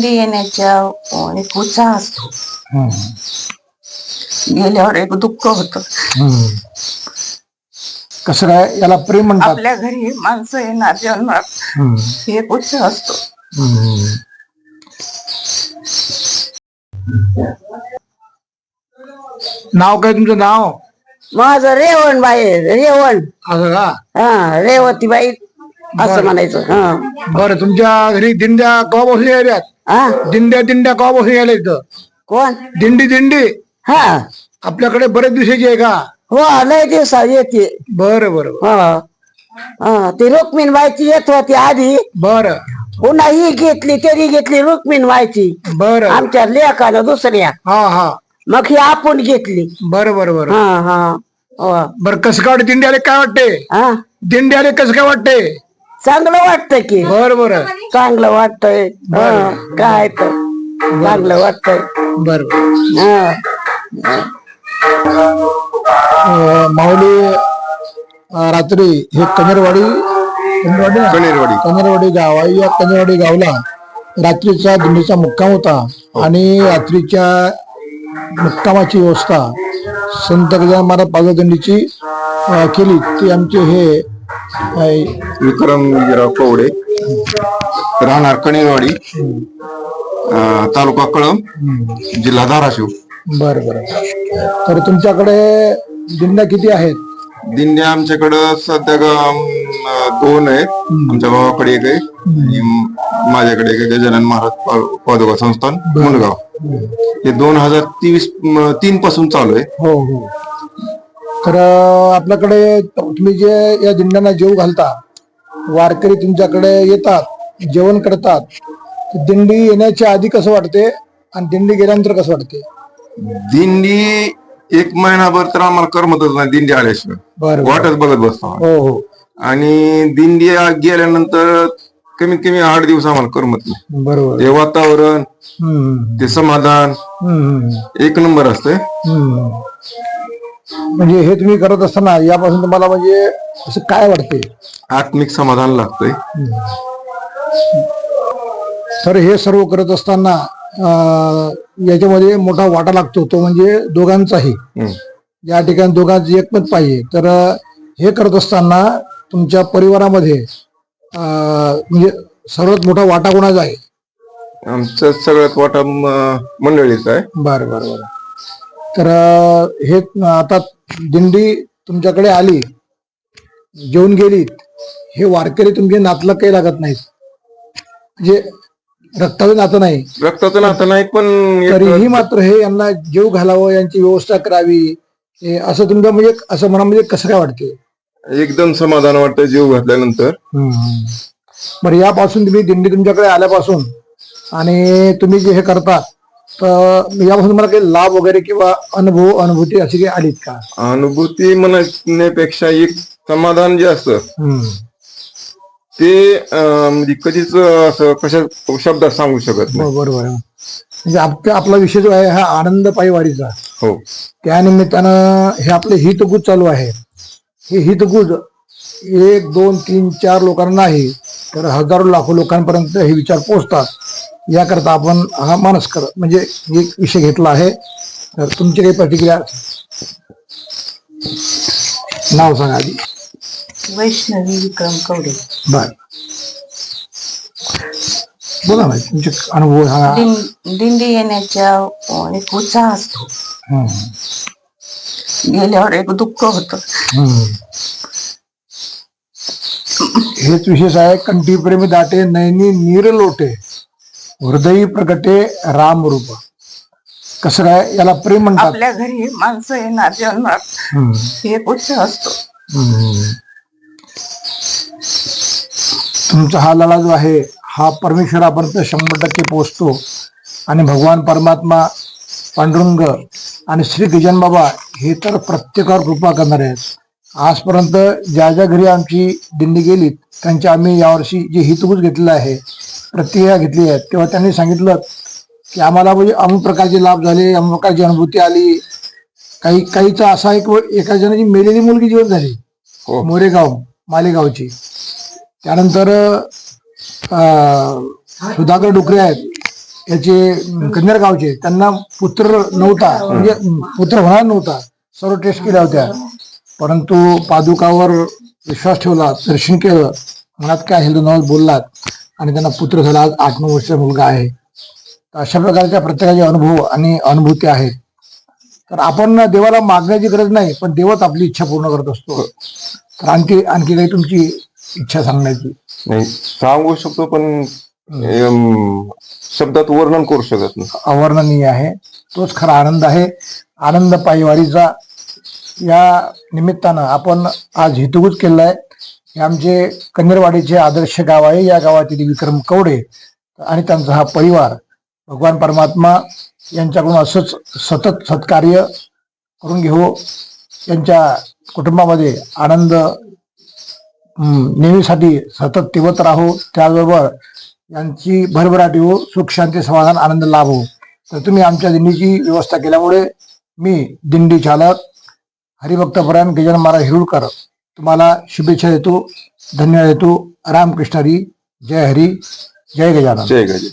दिंडी येण्याच्या एक उत्साह असतो. गेल्यावर एक दुःख होत. कसं काय? याला प्रेम म्हणतात. आपल्या घरी माणसं येणार जेवणार. हे एक उत्साह असतो. नाव काय तुमचं? नाव? माझं रेवण बाई रेवण. असं का? हा रेवती बाई असं म्हणायचं हा. बरं तुमच्या घरी दिंड्या कवा यायल्यात हा? दिंड्या दिंड्या कवा बसून यायला इथं? कोण? दिंडी दिंडी. हा. आपल्याकडे बरेच दिवसाची आहे का? हो लय दिवसा येते बरं बरं बरं. हा. हा ती रुक्मिण बाईची येत होती आधी. बरं. पुन्हा ही घेतली तरी घेतली रुक्मिण बाईची. बरं. आमच्या लेखानं दुसऱ्या. हा हा. मग ही आपण घेतली. बरं बरं बरं. हा हा. हो. बरं कसं काय वाटते? दिंडी आले काय वाटते? हा. दिंडी आले कसं काय वाटते? चांगलं वाटतंय की. बरं बरं. चांगलं वाटतंय. हा, काय तर. चांगलं वाटतंय. बरं. हा. अं, माऊली अं, रात्री हे कनेरवाडी कनेरवाडी ना? कनेरवाडी. कनेरवाडी गाव आहे. या कनेरवाडी गावला रात्रीचा दिंडीचा मुक्काम होता आणि रात्रीच्या मुक्कामाची व्यवस्था संत गजानन महाराज पालव दिंडीची अं, केली. ती आमचे हे अं, विक्रम विजयराव कवडे. राहणार कणेरवाडी अं, तालुका कळंब जिल्हा धाराशिव. बरं बरं. तर तुमच्याकडे दिंड्या किती आहेत? दिंड्या आमच्याकडं सध्या ग- अं, दोन आहेत. आमच्या भावाकडे एक आहे. आणि म- माझ्याकडे एक आहे गजानन महाराज पा- पादुका संस्थान मुलगाव हे दोन हजार तेवीस म, तीन पासून चालू आहे. हो हो. तर आपल्याकडे तुम्ही जे या दिंड्यांना जेव घालता वारकरी तुमच्याकडे येतात जेवण करतात दिंडी येण्याच्या आधी कसं वाटते आणि दिंडी गेल्यानंतर कसं वाटते? दिंडी एक महिनाभर तर आम्हाला करमतच नाही दिंडी आल्याशिवाय. वाटच बघत बसतो. हो हो. आणि दिंडी गेल्यानंतर कमीत कमी आठ दिवस आम्हाला करमत नाही. बरोबर. ते वातावरण ते समाधान एक नंबर असतंय. हम्म. म्हणजे हे तुम्ही करत असताना यापासून तुम्हाला म्हणजे असं काय वाटते? आत्मिक समाधान लागतंय. तर हे सर्व करत असताना अं, याच्यामध्ये मोठा वाटा लागतो तो म्हणजे दोघांचाही. हम्म. या ठिकाणी दोघांचं एकमत पाहिजे तर अं, हे करत असताना तुमच्या परिवारामध्ये अं, म्हणजे सर्वात मोठा वाटा कोणाचा आहे? आमचं सगळ्यात वाटा म- मंडळीचा आहे. बरं बरं बरं. तर हे आता दिंडी तुमच्याकडे आली जेवून गेली हे वारकरी तुमचे नातलं काही लागत नाहीत. म्हणजे रक्ताचं नातं नाही. रक्ताचं नातं नाही पण तरीही मात्र हे यांना जीव घालावं यांची व्यवस्था करावी हे असं तुमचं म्हणजे असं मनामध्ये कसं काय वाटते एकदम समाधान वाटतं जीव घातल्यानंतर. बरं यापासून तुम्ही दिंडी तुमच्याकडे आल्यापासून आणि तुम्ही जे हे करता यापासून मला काही लाभ वगैरे किंवा अनुभव अनुभूती अशी काही आलीत का? अनुभूती म्हणण्यापेक्षा एक समाधान जे असतं ते म्हणजे कधीच असं कशा शब्दात सांगू शकत नाही. हो, बरोबर. म्हणजे आपला आपला विषय जो आहे हा आनंद पायवारीचा. हो. त्या निमित्तानं हे आपले हितगुज चालू आहे. हे हितगुज एक दोन तीन चार लोकांना नाही तर हजारो लाखो लोकांपर्यंत हे विचार पोहोचतात. याकरता आपण हा मानस कर. म्हणजे एक विषय घेतला आहे. तर तुमची काही प्रतिक्रिया नाव सांगा आधी. वैष्णवी विक्रम कवडे. बर. बोला ना तुमचे अनुभव सांगा. दिं- दिंडी येण्याच्या अं, एक उत्साह असतो. हम्म, गेल्यावर एक दुःख होत. हम्म. हेच विशेष आहे कंठी प्रेमी दाटे नैनी नीर लोटे. हृदयी प्रगटे राम रूप. कसं काय याला प्रेम म्हणतात? आपल्या घरी माणसं येणार हम्म, हे उत्साह असतो. हम्म. तुमचा हा लढा जो आहे हा परमेश्वरापर्यंत शंभर टक्के पोहोचतो. आणि भगवान परमात्मा पांडुरंग आणि श्री गजान बाबा हे तर प्रत्येकावर कृपा करणार आहेत. आजपर्यंत ज्या ज्या घरी आमची दिंडी गेली त्यांची आम्ही यावर्षी जे हितगुज घेतलेलं आहे प्रतिक्रिया घेतली आहे. तेव्हा त्यांनी सांगितलं की आम्हाला म्हणजे अमुक प्रकारचे लाभ झाले अमुक प्रकारची अनुभूती आली. काही काहीचा असा एक एका जणाची मेलेली मुलगी जीवन झाली. हो. मोरेगाव मालेगावची. त्यानंतर अं, सुधाकर डुकरे आहेत. याचे कन्नड गावचे. त्यांना पुत्र नव्हता. म्हणजे पुत्र होणार नव्हता. सर्व टेस्ट केल्या होत्या. परंतु पादुकावर विश्वास ठेवला दर्शन केलं. मनात काय हेल्द बोललात. आणि त्यांना पुत्र झाला. आज आठ नऊ वर्षाचा मुलगा आहे. तर अशा प्रकारच्या प्रत्येकाचे अनुभव आणि अनुभूती आहेत. तर आपण देवाला मागण्याची गरज नाही पण देवच आपली इच्छा पूर्ण करत असतो. तर आणखी आणखी काही तुमची इच्छा सांगण्याची? नाही सांगू शकतो पण शब्दात वर्णन करू शकत नाही. अवर्णनीय आहे. तोच खरा आनंद आहे. आनंद पायवारीचा. या निमित्तानं आपण आज हितगुज केलेला आहे हे आमचे कन्नरवाडीचे आदर्श गाव आहे. या गावातील विक्रम कवडे आणि त्यांचा हा परिवार भगवान परमात्मा यांच्याकडून असंच सतत सत्कार्य करून घेऊ यांच्या कुटुंबामध्ये आनंद नेहमीसाठी सतत तेवत राहो. त्याचबरोबर यांची भरभराटी येऊ सुख शांती समाधान आनंद लाभो. तर तुम्ही आमच्या दिंडीची व्यवस्था केल्यामुळे मी दिंडी चालक हरिभक्तपरायण गजानन महाराज हिरुळकर तुम्हाला शुभेच्छा देतो धन्यवाद देतो. रामकृष्ण हरी जय हरी जय गजानन. जय गजे